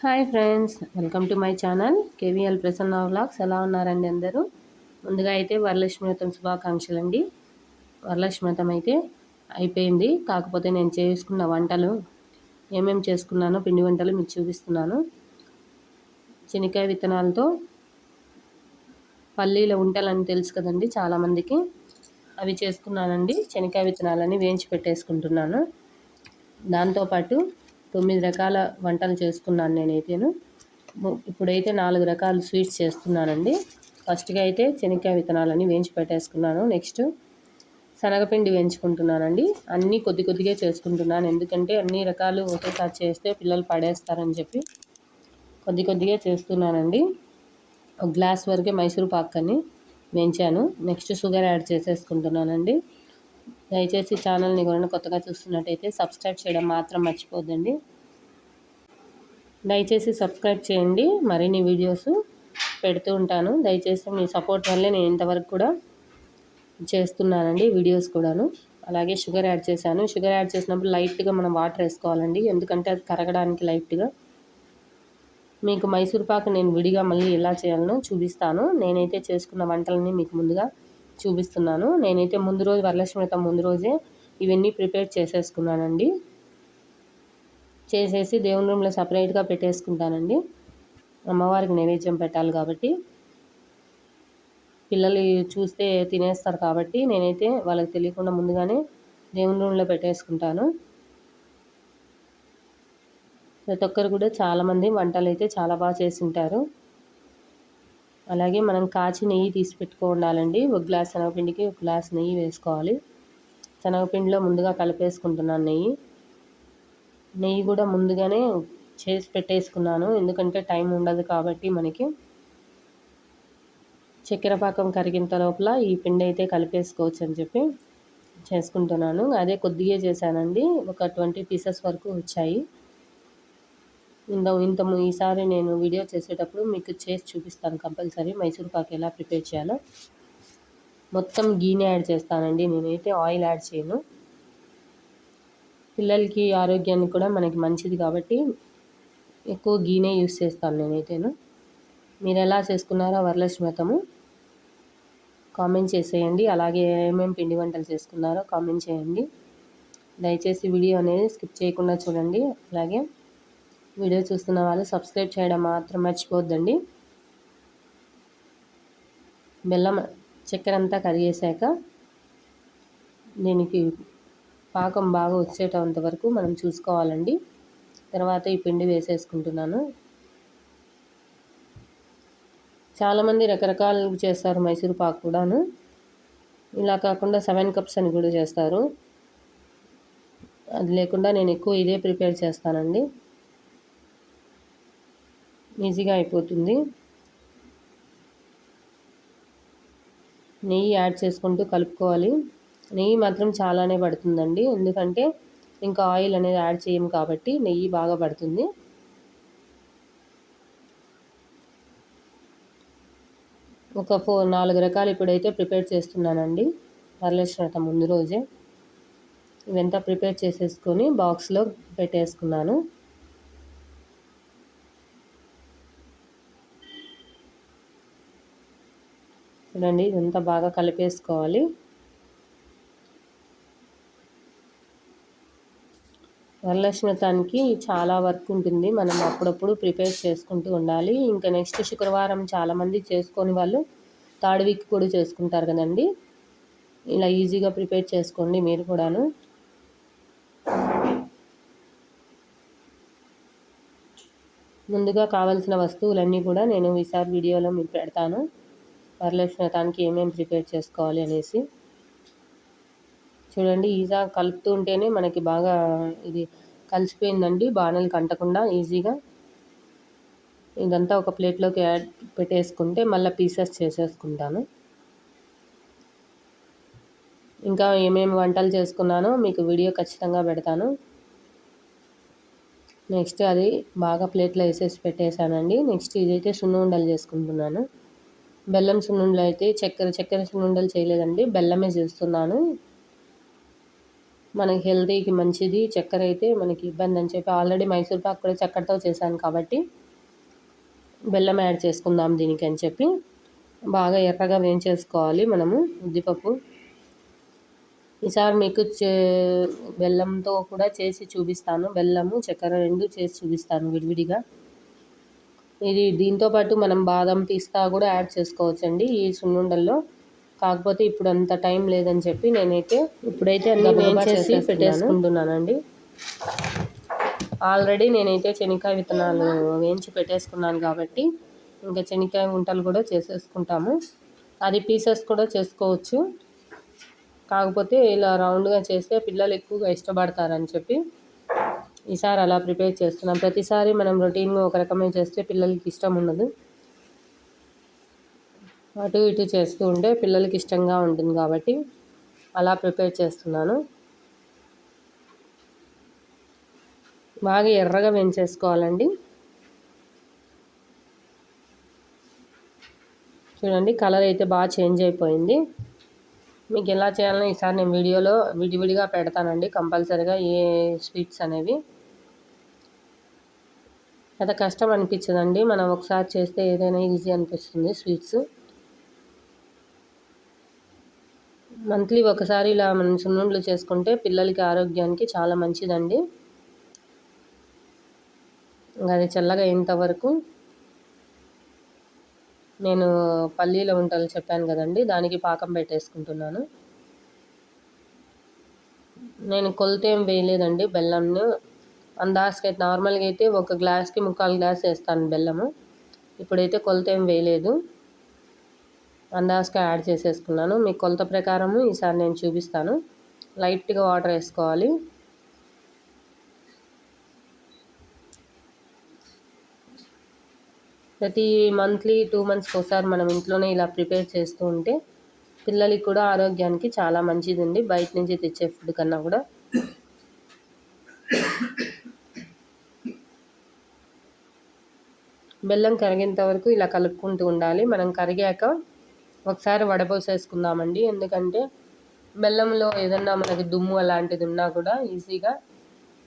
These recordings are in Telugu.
Hi friends welcome to my channel KVL Prasanna vlogs. ఎలా ఉన్నారండి అందరూ? ముందుగా అయితే వరలక్ష్మి వ్రతం శుభాకాంక్షలు అండి వరలక్ష్మి వ్రతం అయితే అయిపోయింది. కాకపోతే నేను చేసుకున్న వంటలు ఏమేమి చేసుకున్నానో పిండి వంటలు మీకు చూపిస్తున్నాను. శనక్కాయ విత్తనాలతో పల్లీల ఉంటలని తెలుసు కదండి చాలామందికి. అవి చేసుకున్నానండి. శనక్కాయ విత్తనాలని వేయించి పెట్టేసుకుంటున్నాను. దాంతోపాటు తొమ్మిది రకాల వంటలు చేసుకున్నాను నేనైతేను. ఇప్పుడైతే నాలుగు రకాల స్వీట్స్ చేస్తున్నానండి. ఫస్ట్గా అయితే శనక్కాయ విత్తనాలని వేయించి పెట్టేసుకున్నాను. నెక్స్ట్ శనగపిండి వేయించుకుంటున్నానండి. అన్నీ కొద్ది కొద్దిగా చేసుకుంటున్నాను. ఎందుకంటే అన్ని రకాలు ఒకేసారి చేస్తే పిల్లలు పడేస్తారని చెప్పి కొద్ది కొద్దిగా చేస్తున్నానండి. ఒక గ్లాస్ వరకే మైసూర్ పాక్కని వేయించాను. నెక్స్ట్ షుగర్ యాడ్ చేసేసుకుంటున్నానండి. దయచేసి ఛానల్ని కూడా కొత్తగా చూస్తున్నట్టయితే సబ్స్క్రైబ్ చేయడం మాత్రం మర్చిపోద్దండి. దయచేసి సబ్స్క్రైబ్ చేయండి. మరిన్ని వీడియోస్ పెడుతూ ఉంటాను. దయచేసి మీ సపోర్ట్ వల్లే నేను ఇంతవరకు కూడా చేస్తున్నానండి వీడియోస్ కూడాను. అలాగే షుగర్ యాడ్ చేశాను. షుగర్ యాడ్ చేసినప్పుడు లైట్గా మనం వాటర్ వేసుకోవాలండి. ఎందుకంటే అది కరగడానికి లైట్గా. మీకు మైసూర్ పాకు నేను విడిగా మళ్ళీ ఎలా చేయాలనో చూపిస్తాను. నేనైతే చేసుకున్న వంటలని మీకు ముందుగా చూపిస్తున్నాను. నేనైతే ముందు రోజు వరలక్ష్మి వ్రతం ముందు రోజే ఇవన్నీ ప్రిపేర్ చేసేసుకున్నానండి. చేసేసి దేవుని రూమ్లో సపరేట్గా పెట్టేసుకుంటానండి. అమ్మవారికి నైవేద్యం పెట్టాలి కాబట్టి. పిల్లలు చూస్తే తినేస్తారు కాబట్టి నేనైతే వాళ్ళకి తెలియకుండా ముందుగానే దేవుని రూమ్లో పెట్టేసుకుంటాను. ప్రతి ఒక్కరు కూడా చాలామంది వంటలు అయితే చాలా బాగా చేసి ఉంటారు. అలాగే మనం కాచి నెయ్యి తీసి పెట్టుకో ఉండాలండి. ఒక గ్లాస్ శనగపిండికి ఒక గ్లాస్ నెయ్యి వేసుకోవాలి. శనగపిండిలో ముందుగా కలిపేసుకుంటున్నాను నెయ్యి. నెయ్యి కూడా ముందుగానే చేసి పెట్టేసుకున్నాను. ఎందుకంటే టైం ఉండదు కాబట్టి మనకి. చక్కెర పాకం కరిగినంత లోపల ఈ పిండి అయితే కలిపేసుకోవచ్చు అని చెప్పి చేసుకుంటున్నాను. అదే కొద్దిగా చేశానండి. ఒక ట్వంటీ పీసెస్ వరకు వచ్చాయి. ఇంత ఇంత ఈసారి నేను వీడియో చేసేటప్పుడు మీకు చేసి చూపిస్తాను కంపల్సరీ. మైసూర్ పాక్ ఎలా ప్రిపేర్ చేయాలో. మొత్తం గీనే యాడ్ చేస్తానండి. నేనైతే ఆయిల్ యాడ్ చేయను. పిల్లలకి ఆరోగ్యానికి కూడా మనకి మంచిది కాబట్టి ఎక్కువ గీనే యూస్ చేస్తాను నేనైతేను. మీరు ఎలా చేసుకున్నారో వరలక్ష్మతము కామెంట్ చేసేయండి. అలాగే ఏమేమి పిండి వంటలు చేసుకున్నారో కామెంట్ చేయండి. దయచేసి వీడియో అనేది స్కిప్ చేయకుండా చూడండి. అలాగే వీడియో చూస్తున్న వాళ్ళు సబ్స్క్రైబ్ చేయడం మాత్రం మర్చిపోద్దండి బెల్లం చక్కెర అంతా కరిగేసాక దీనికి పాకం బాగా వచ్చేటంత వరకు మనం చూసుకోవాలండి. తర్వాత ఈ పిండి వేసేసుకుంటున్నాను. చాలామంది రకరకాలు చేస్తారు మైసూర్ పాకు కూడాను. ఇలా కాకుండా సెవెన్ కప్స్ అని కూడా చేస్తారు. అది లేకుండా నేను ఎక్కువ ఇదే ప్రిపేర్ చేస్తానండి. ఈజీగా అయిపోతుంది. నెయ్యి యాడ్ చేసుకుంటూ కలుపుకోవాలి. నెయ్యి మాత్రం చాలానే పడుతుందండి. ఎందుకంటే ఇంకా ఆయిల్ అనేది యాడ్ చేయము కాబట్టి నెయ్యి బాగా పడుతుంది. ఒక ఫోర్ నాలుగు రకాలు ఇప్పుడైతే ప్రిపేర్ చేస్తున్నానండి. వరలక్ష్మి ముందు రోజే. ఇవంతా ప్రిపేర్ చేసేసుకొని బాక్స్లో పెట్టేసుకున్నాను. చూడండి ఇదంతా బాగా కలిపేసుకోవాలి. వరలక్ష్మతానికి చాలా వర్క్ ఉంటుంది. మనం అప్పుడప్పుడు ప్రిపేర్ చేసుకుంటూ ఉండాలి. ఇంకా నెక్స్ట్ శుక్రవారం చాలామంది చేసుకొని వాళ్ళు థర్డ్ వీక్ కూడా చేసుకుంటారు కదండి. ఇలా ఈజీగా ప్రిపేర్ చేసుకోండి మీరు కూడాను. ముందుగా కావాల్సిన వస్తువులన్నీ కూడా నేను ఈసారి వీడియోలో మీకు పెడతాను. వరలక్ష్మి వ్రతానికి ఏమేమి ప్రిపేర్ చేసుకోవాలి అనేసి. చూడండి ఈజా కలుపుతూ ఉంటేనే మనకి బాగా ఇది కలిసిపోయిందండి. బాణలు కంటకుండా ఈజీగా ఇదంతా ఒక ప్లేట్లోకి యాడ్ పెట్టేసుకుంటే మళ్ళీ పీసెస్ చేసేసుకుంటాను. ఇంకా ఏమేమి వంటలు చేసుకున్నానో మీకు వీడియో ఖచ్చితంగా పెడతాను. నెక్స్ట్ అది బాగా ప్లేట్లో వేసేసి పెట్టేశానండి. నెక్స్ట్ ఇదైతే సున్ను ఉండలు చేసుకుంటున్నాను. బెల్లం సున్నుండలు అయితే చక్కెర చక్కెర సున్నుండలు చేయలేదండి. బెల్లమే చేస్తున్నాను. మనకి హెల్తీకి మంచిది. చక్కెర అయితే మనకి ఇబ్బంది అని చెప్పి ఆల్రెడీ మైసూర్ పాక్ కూడా చక్కెరతో చేశాను కాబట్టి బెల్లం యాడ్ చేసుకుందాం దీనికి అని చెప్పి బాగా ఎర్రగా వేయించేసుకోవాలి మనము ఉద్దిపప్పు. ఈసారి మీకు బెల్లంతో కూడా చేసి చూపిస్తాను. బెల్లము చక్కెర రెండు చేసి చూపిస్తాను విడివిడిగా. ఇది దీంతో పాటు మనం బాదం పిస్తా కూడా యాడ్ చేసుకోవచ్చండి ఈ సున్నుండల్లో. కాకపోతే ఇప్పుడు అంత టైం లేదని చెప్పి నేనైతే ఇప్పుడైతే అన్నీ వేయించేసి పెట్టేసుకుంటున్నానండి. ఆల్రెడీ నేనైతే శనక్కాయ విత్తనాలు వేయించి పెట్టేసుకున్నాను కాబట్టి ఇంకా శనక్కాయ వంటలు కూడా చేసేసుకుంటాము. అది పీసెస్ కూడా చేసుకోవచ్చు. కాకపోతే ఇలా రౌండ్గా చేస్తే పిల్లలు ఎక్కువగా ఇష్టపడతారని చెప్పి ఈసారి అలా ప్రిపేర్ చేస్తున్నాం. ప్రతిసారి మనం రొటీన్గా ఒక రకమే చేస్తే పిల్లలకి ఇష్టం ఉండదు. అటు ఇటు చేస్తూ ఉంటే పిల్లలకి ఇష్టంగా ఉంటుంది కాబట్టి అలా ప్రిపేర్ చేస్తున్నాను. బాగా ఎర్రగా వేయించేసుకోవాలండి. చూడండి కలర్ అయితే బాగా చేంజ్ అయిపోయింది. మీకు ఎలా చేయాలని ఈసారి నేను వీడియోలో విడివిడిగా పెడతానండి. కంపల్సరీగా ఏ స్వీట్స్ అనేవి. అంత కష్టం అనిపించదండి. మనం ఒకసారి చేస్తే ఏదైనా ఈజీ అనిపిస్తుంది. స్వీట్స్. మంత్లీ ఒకసారి ఇలా మనం సున్నుండ్లు చేసుకుంటే పిల్లలకి ఆరోగ్యానికి చాలా మంచిదండి. అది చల్లగా అయ్యేంత వరకు నేను పల్లీల వంటలు చెప్పాను కదండి. దానికి పాకం పెట్టేసుకుంటున్నాను. నేను కొలత ఏం వేయలేదండి. బెల్లంను అందాజకి నార్మల్గా అయితే ఒక గ్లాస్కి ముక్కాలు గ్లాస్ వేస్తాను బెల్లము. ఇప్పుడైతే కొలత ఏం వేయలేదు. అందాజగా యాడ్ చేసేసుకున్నాను. మీ కొలత ప్రకారము ఈసారి నేను చూపిస్తాను. లైట్గా వాటర్ వేసుకోవాలి. ప్రతి మంత్లీ టూ మంత్స్కి ఒకసారి మనం ఇంట్లోనే ఇలా ప్రిపేర్ చేస్తూ ఉంటే పిల్లలకి కూడా ఆరోగ్యానికి చాలా మంచిదండి. బయట నుంచి తెచ్చే ఫుడ్ కన్నా కూడా. బెల్లం కరిగేంత వరకు ఇలా కలుపుకుంటూ ఉండాలి. మనం కరిగాక ఒకసారి వడపోసేసుకుందామండి. ఎందుకంటే బెల్లంలో ఏదన్నా మనకి దుమ్ము అలాంటిది ఉన్నా కూడా ఈజీగా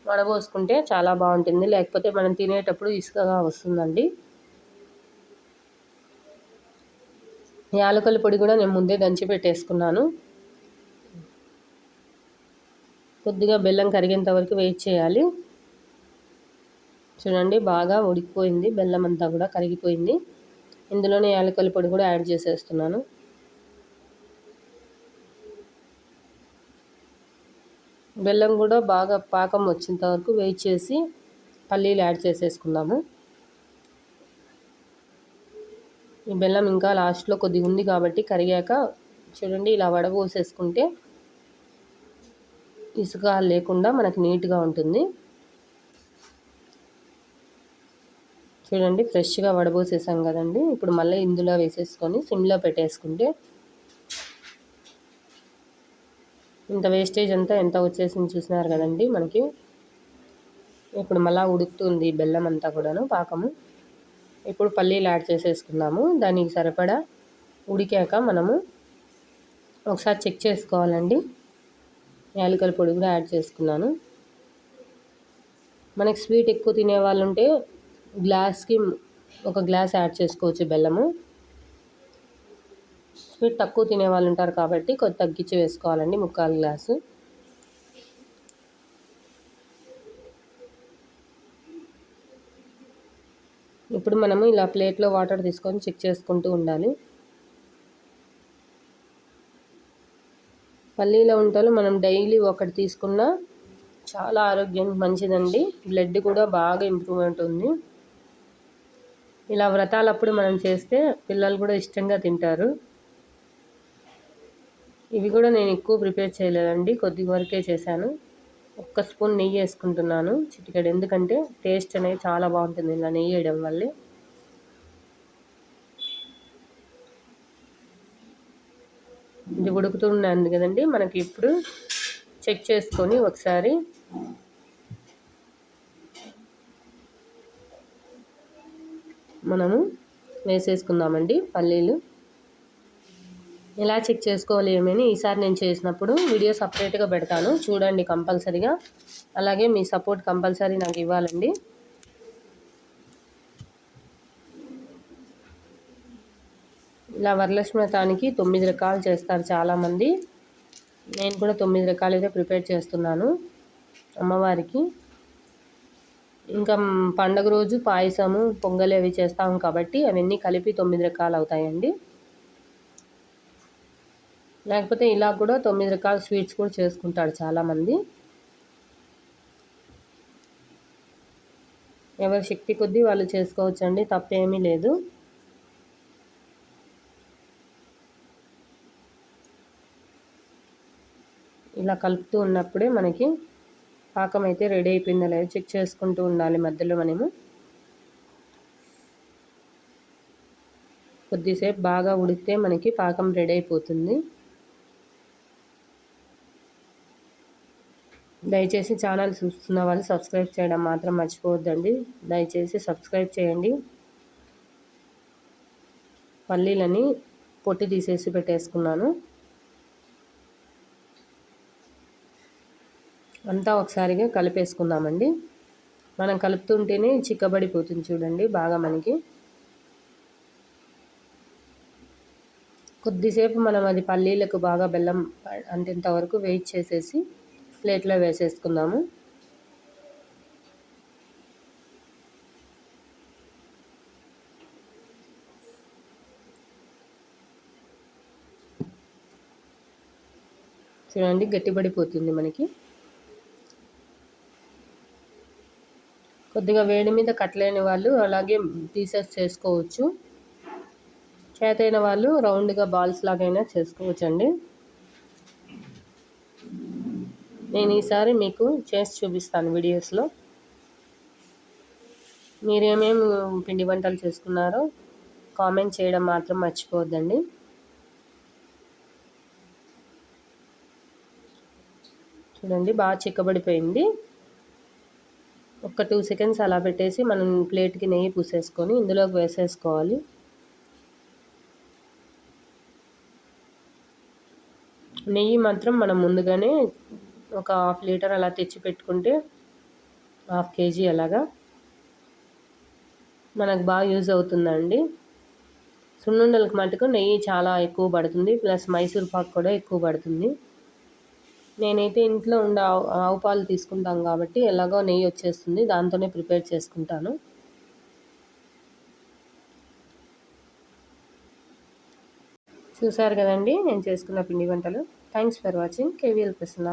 వడపోసుకుంటే చాలా బాగుంటుంది. లేకపోతే మనం తినేటప్పుడు ఇసుకగా వస్తుందండి. యాలకల పొడి కూడా నేను ముందే దంచి పెట్టేసుకున్నాను. కొద్దిగా బెల్లం కరిగేంత వరకు వెయిట్ చేయాలి. చూడండి బాగా ఉడికిపోయింది బెల్లం అంతా కూడా కరిగిపోయింది. ఇందులోనే యాలకల పొడి కూడా యాడ్ చేసేస్తున్నాను. బెల్లం కూడా బాగా పాకం వచ్చేంత వరకు వెయిట్ చేసి పల్లీలు యాడ్ చేసేసుకుందాము. ఈ బెల్లం ఇంకా లాస్ట్లో కొద్దిగా ఉంది కాబట్టి కరిగాక చూడండి ఇలా వడబోసేసుకుంటే ఇసుక లేకుండా మనకు నీట్గా ఉంటుంది. చూడండి ఫ్రెష్గా వడబోసేసాం కదండి. ఇప్పుడు మళ్ళీ ఇందులో వేసేసుకొని సిమ్లో పెట్టేసుకుంటే ఇంత వేస్టేజ్ అంతా ఎంత వచ్చేసింది చూసినారు కదండి మనకి. ఇప్పుడు మళ్ళీ ఉడుకుతుంది బెల్లం అంతా కూడాను పాకము. ఇప్పుడు పల్లీలు యాడ్ చేసేసుకున్నాము. దానికి సరిపడా ఉడికాక మనము ఒకసారి చెక్ చేసుకోవాలండి. యాలకల పొడి కూడా యాడ్ చేసుకున్నాను. మనకి స్వీట్ ఎక్కువ తినే వాళ్ళు ఉంటే గ్లాస్కి ఒక గ్లాస్ యాడ్ చేసుకోవచ్చు బెల్లము. స్వీట్ తక్కువ తినే వాళ్ళు ఉంటారు కాబట్టి కొద్ది తగ్గించి వేసుకోవాలండి ముక్కాలు గ్లాసు. ఇప్పుడు మనము ఇలా ప్లేట్లో వాటర్ తీసుకొని చెక్ చేసుకుంటూ ఉండాలి. పల్లీల వంటలు మనం డైలీ ఒకటి తీసుకున్నా చాలా ఆరోగ్యానికి మంచిదండి. బ్లడ్ కూడా బాగా ఇంప్రూవ్మెంట్ ఉంది. ఇలా వ్రతాలప్పుడు మనం చేస్తే పిల్లలు కూడా ఇష్టంగా తింటారు. ఇవి కూడా నేను ఎక్కువ ప్రిపేర్ చేయలేదండి. కొద్ది వరకే చేశాను. ఒక్క స్పూన్ నెయ్యి వేసుకుంటున్నాను చిటికెడు. ఎందుకంటే టేస్ట్ అనేది చాలా బాగుంటుంది ఇలా నెయ్యి వేయడం వల్లే. ఇది ఉడుకుతున్నాను కదండి. మనకి ఇప్పుడు చెక్ చేసుకొని ఒకసారి మనము వేసేసుకుందామండి పల్లీలు. ఎలా చెక్ చేసుకోవాలి ఏమని ఈసారి నేను చేసినప్పుడు వీడియో సపరేట్గా పెడతాను. చూడండి కంపల్సరీగా. అలాగే మీ సపోర్ట్ కంపల్సరీ నాకు ఇవ్వాలండి. ఇలా వరలక్ష్మి వ్రతానికి తొమ్మిది రకాలు చేస్తారు చాలామంది. నేను కూడా తొమ్మిది రకాలు అయితే ప్రిపేర్ చేస్తున్నాను. అమ్మవారికి ఇంకా పండగ రోజు పాయసము పొంగలి అవి చేస్తాము కాబట్టి అవన్నీ కలిపి తొమ్మిది రకాలు అవుతాయండి. లేకపోతే ఇలా కూడా తొమ్మిది రకాల స్వీట్స్ కూడా చేసుకుంటారు చాలామంది. ఎవరి శక్తి కొద్దీ వాళ్ళు చేసుకోవచ్చండి తప్పేమీ లేదు. ఇలా కలుపుతూ ఉన్నప్పుడే మనకి పాకం అయితే రెడీ అయిపోయిందో. లేదో చెక్ చేసుకుంటూ ఉండాలి మధ్యలో మనము. కొద్దిసేపు బాగా ఉడికితే మనకి పాకం రెడీ అయిపోతుంది. దయచేసి ఛానల్ చూస్తున్న వాళ్ళు సబ్స్క్రైబ్ చేయడం మాత్రం మర్చిపోవద్దండి. దయచేసి సబ్స్క్రైబ్ చేయండి. పల్లీలని పొట్టి తీసేసి పెట్టేసుకున్నాను. అంతా ఒకసారిగా కలిపేసుకుందామండి. మనం కలుపుతుంటేనే చిక్కబడిపోతుంది చూడండి బాగా మనకి. కొద్దిసేపు మనం అది పల్లీలకు బాగా బెల్లం అంటేంత వరకు వెయిట్ చేసేసి ప్లేట్లో వేసేసుకుందాము. చూడండి గట్టిపడిపోతుంది మనకి. కొద్దిగా వేడి మీద కట్టలేని వాళ్ళు అలాగే పీసెస్ చేసుకోవచ్చు. చేతైన వాళ్ళు రౌండ్గా బాల్స్ లాగైనా చేసుకోవచ్చు అండి నేను ఈసారి మీకు చేసి చూపిస్తాను వీడియోస్లో. మీరేమేమి పిండి వంటలు చేసుకున్నారో కామెంట్ చేయడం మాత్రం మర్చిపోవద్దండి. చూడండి బాగా చిక్కబడిపోయింది. ఒక టూ సెకండ్స్ అలా పెట్టేసి మనం ప్లేట్కి నెయ్యి పూసేసుకొని ఇందులోకి వేసేసుకోవాలి. నెయ్యి మాత్రం మనం ముందుగానే ఒక హాఫ్ లీటర్ అలా తెచ్చి పెట్టుకుంటే హాఫ్ కేజీ అలాగా మనకు బాగా యూజ్ అవుతుందండి. సున్నుండలకు మటుకు నెయ్యి చాలా ఎక్కువ పడుతుంది. ప్లస్ మైసూర్ పాక్ కూడా ఎక్కువ పడుతుంది. నేనైతే ఇంట్లో ఉండే ఆవు పాలు తీసుకుంటాం కాబట్టి ఎలాగో నెయ్యి వచ్చేస్తుంది దాంతోనే ప్రిపేర్ చేసుకుంటాను. చూసారు కదండి నేను చేసుకున్న పిండి వంటలు. Thanks for watching KVL Prasanna